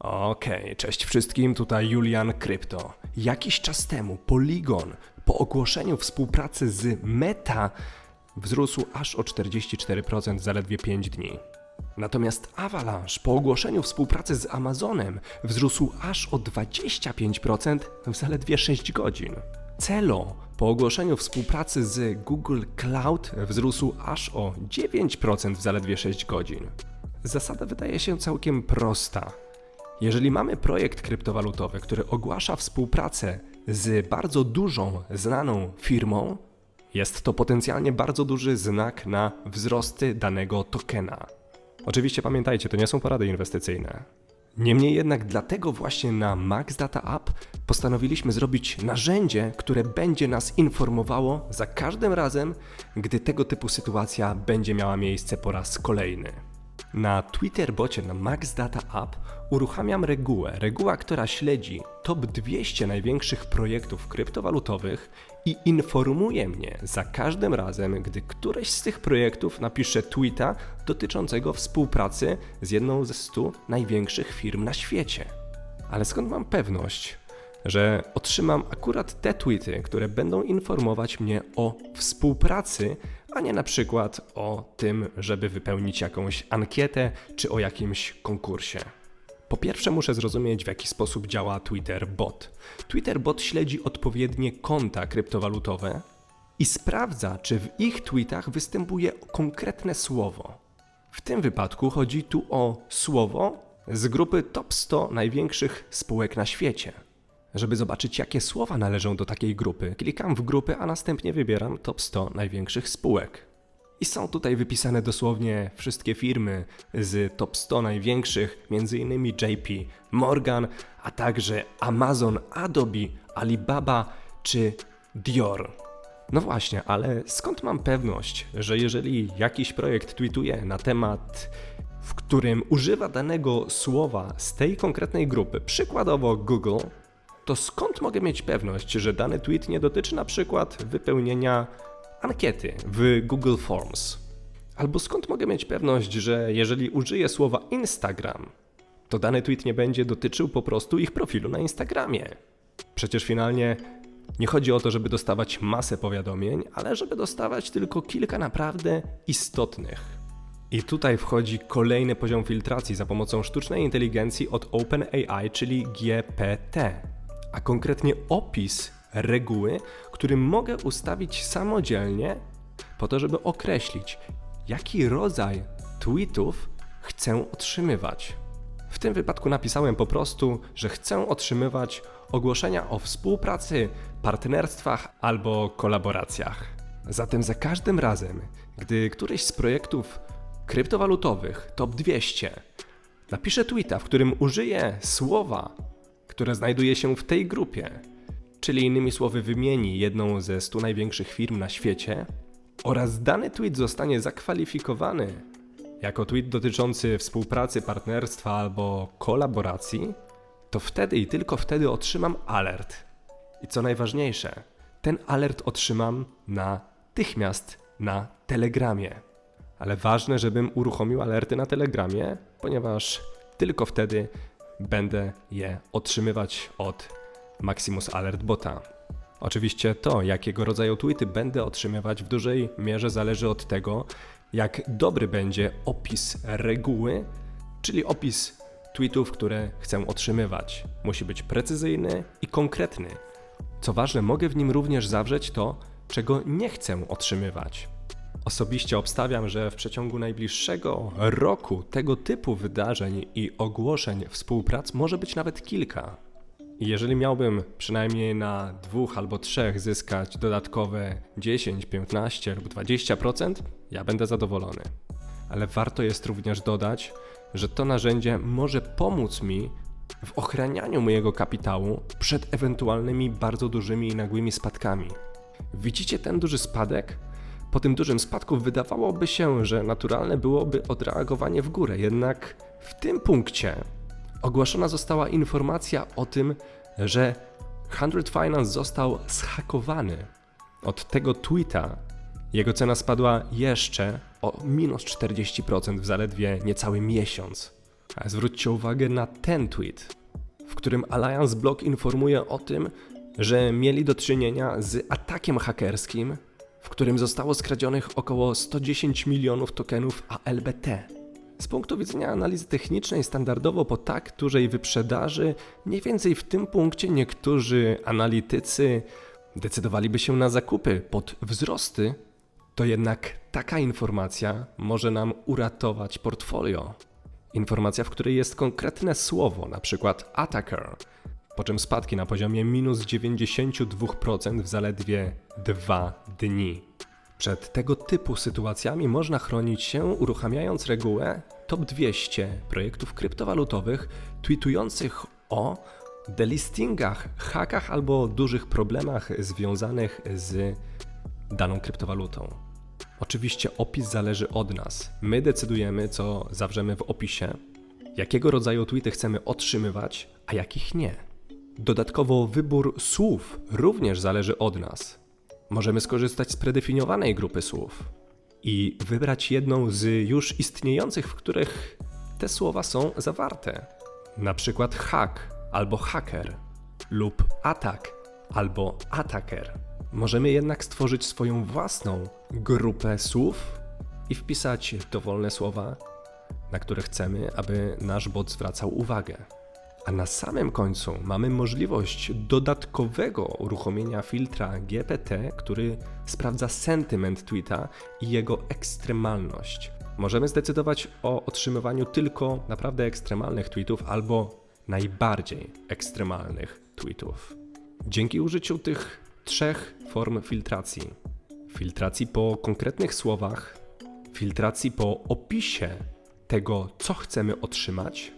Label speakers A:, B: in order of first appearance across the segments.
A: Okej, cześć wszystkim, tutaj Julian Krypto. Jakiś czas temu Polygon po ogłoszeniu współpracy z Meta wzrósł aż o 44% w zaledwie 5 dni. Natomiast Avalanche po ogłoszeniu współpracy z Amazonem wzrósł aż o 25% w zaledwie 6 godzin. Celo po ogłoszeniu współpracy z Google Cloud wzrósł aż o 9% w zaledwie 6 godzin. Zasada wydaje się całkiem prosta. Jeżeli mamy projekt kryptowalutowy, który ogłasza współpracę z bardzo dużą, znaną firmą, jest to potencjalnie bardzo duży znak na wzrosty danego tokena. Oczywiście pamiętajcie, to nie są porady inwestycyjne. Niemniej jednak dlatego właśnie na Max Data App postanowiliśmy zrobić narzędzie, które będzie nas informowało za każdym razem, gdy tego typu sytuacja będzie miała miejsce po raz kolejny. Na Twitter bocie na Max Data App uruchamiam regułę, reguła, która śledzi top 200 największych projektów kryptowalutowych i informuje mnie za każdym razem, gdy któreś z tych projektów napisze tweeta dotyczącego współpracy z jedną ze 100 największych firm na świecie. Ale skąd mam pewność, że otrzymam akurat te tweety, które będą informować mnie o współpracy, a nie na przykład o tym, żeby wypełnić jakąś ankietę czy o jakimś konkursie. Po pierwsze, muszę zrozumieć, w jaki sposób działa Twitter Bot. Twitter Bot śledzi odpowiednie konta kryptowalutowe i sprawdza, czy w ich tweetach występuje konkretne słowo. W tym wypadku chodzi tu o słowo z grupy top 100 największych spółek na świecie. Żeby zobaczyć, jakie słowa należą do takiej grupy, klikam w grupy, a następnie wybieram top 100 największych spółek. I są tutaj wypisane dosłownie wszystkie firmy z top 100 największych, m.in. JP Morgan, a także Amazon, Adobe, Alibaba czy Dior. No właśnie, ale skąd mam pewność, że jeżeli jakiś projekt tweetuje na temat, w którym używa danego słowa z tej konkretnej grupy, przykładowo Google, to skąd mogę mieć pewność, że dany tweet nie dotyczy na przykład wypełnienia ankiety w Google Forms? Albo skąd mogę mieć pewność, że jeżeli użyję słowa Instagram, to dany tweet nie będzie dotyczył po prostu ich profilu na Instagramie? Przecież finalnie nie chodzi o to, żeby dostawać masę powiadomień, ale żeby dostawać tylko kilka naprawdę istotnych. I tutaj wchodzi kolejny poziom filtracji za pomocą sztucznej inteligencji od OpenAI, czyli GPT, a konkretnie opis reguły, który mogę ustawić samodzielnie po to, żeby określić, jaki rodzaj tweetów chcę otrzymywać. W tym wypadku napisałem po prostu, że chcę otrzymywać ogłoszenia o współpracy, partnerstwach albo kolaboracjach. Zatem za każdym razem, gdy któryś z projektów kryptowalutowych top 200 napisze tweeta, w którym użyje słowa, które znajduje się w tej grupie, czyli innymi słowy wymieni jedną ze 100 największych firm na świecie, oraz dany tweet zostanie zakwalifikowany jako tweet dotyczący współpracy, partnerstwa albo kolaboracji, to wtedy i tylko wtedy otrzymam alert. I co najważniejsze, ten alert otrzymam natychmiast na Telegramie. Ale ważne, żebym uruchomił alerty na Telegramie, ponieważ tylko wtedy będę je otrzymywać od Maximus Alert Bota. Oczywiście to, jakiego rodzaju tweety będę otrzymywać w dużej mierze zależy od tego, jak dobry będzie opis reguły, czyli opis tweetów, które chcę otrzymywać. Musi być precyzyjny i konkretny. Co ważne, mogę w nim również zawrzeć to, czego nie chcę otrzymywać. Osobiście obstawiam, że w przeciągu najbliższego roku tego typu wydarzeń i ogłoszeń współprac może być nawet kilka. Jeżeli miałbym przynajmniej na dwóch albo trzech zyskać dodatkowe 10, 15 lub 20%, ja będę zadowolony. Ale warto jest również dodać, że to narzędzie może pomóc mi w ochranianiu mojego kapitału przed ewentualnymi bardzo dużymi i nagłymi spadkami. Widzicie ten duży spadek? Po tym dużym spadku wydawałoby się, że naturalne byłoby odreagowanie w górę, jednak w tym punkcie ogłoszona została informacja o tym, że 100 Finance został zhakowany. Od tego tweeta jego cena spadła jeszcze o minus 40% w zaledwie niecały miesiąc. A zwróćcie uwagę na ten tweet, w którym Alliance Block informuje o tym, że mieli do czynienia z atakiem hakerskim, w którym zostało skradzionych około 110 milionów tokenów ALBT. Z punktu widzenia analizy technicznej, standardowo po tak dużej wyprzedaży, mniej więcej w tym punkcie niektórzy analitycy decydowaliby się na zakupy pod wzrosty, to jednak taka informacja może nam uratować portfolio. Informacja, w której jest konkretne słowo, na przykład attacker, po czym spadki na poziomie minus 92% w zaledwie dwa dni. Przed tego typu sytuacjami można chronić się uruchamiając regułę top 200 projektów kryptowalutowych tweetujących o delistingach, hakach albo dużych problemach związanych z daną kryptowalutą. Oczywiście opis zależy od nas. My decydujemy, co zawrzemy w opisie, jakiego rodzaju tweety chcemy otrzymywać, a jakich nie. Dodatkowo wybór słów również zależy od nas. Możemy skorzystać z predefiniowanej grupy słów i wybrać jedną z już istniejących, w których te słowa są zawarte. Na przykład hack albo hacker lub atak albo attacker. Możemy jednak stworzyć swoją własną grupę słów i wpisać dowolne słowa, na które chcemy, aby nasz bot zwracał uwagę. A na samym końcu mamy możliwość dodatkowego uruchomienia filtra GPT, który sprawdza sentyment tweeta i jego ekstremalność. Możemy zdecydować o otrzymywaniu tylko naprawdę ekstremalnych tweetów albo najbardziej ekstremalnych tweetów. Dzięki użyciu tych trzech form filtracji filtracji po konkretnych słowach, filtracji po opisie tego, co chcemy otrzymać,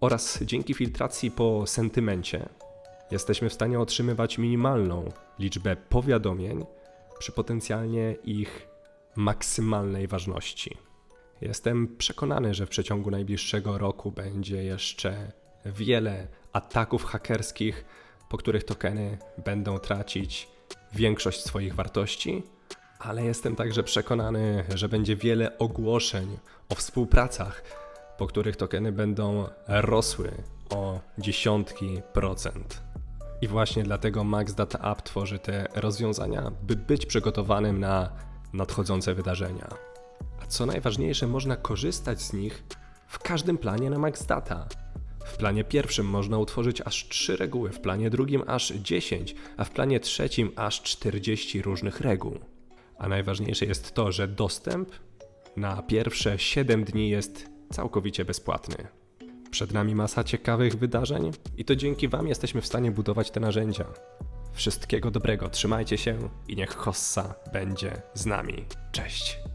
A: oraz dzięki filtracji po sentymencie jesteśmy w stanie otrzymywać minimalną liczbę powiadomień przy potencjalnie ich maksymalnej ważności. Jestem przekonany, że w przeciągu najbliższego roku będzie jeszcze wiele ataków hakerskich, po których tokeny będą tracić większość swoich wartości, ale jestem także przekonany, że będzie wiele ogłoszeń o współpracach, po których tokeny będą rosły o dziesiątki procent. I właśnie dlatego Max Data App tworzy te rozwiązania, by być przygotowanym na nadchodzące wydarzenia. A co najważniejsze, można korzystać z nich w każdym planie na Max Data. W planie pierwszym można utworzyć aż 3 reguły, w planie drugim aż 10, a w planie trzecim aż 40 różnych reguł. A najważniejsze jest to, że dostęp na pierwsze 7 dni jest całkowicie bezpłatny. Przed nami masa ciekawych wydarzeń i to dzięki Wam jesteśmy w stanie budować te narzędzia. Wszystkiego dobrego, trzymajcie się i niech Hossa będzie z nami. Cześć!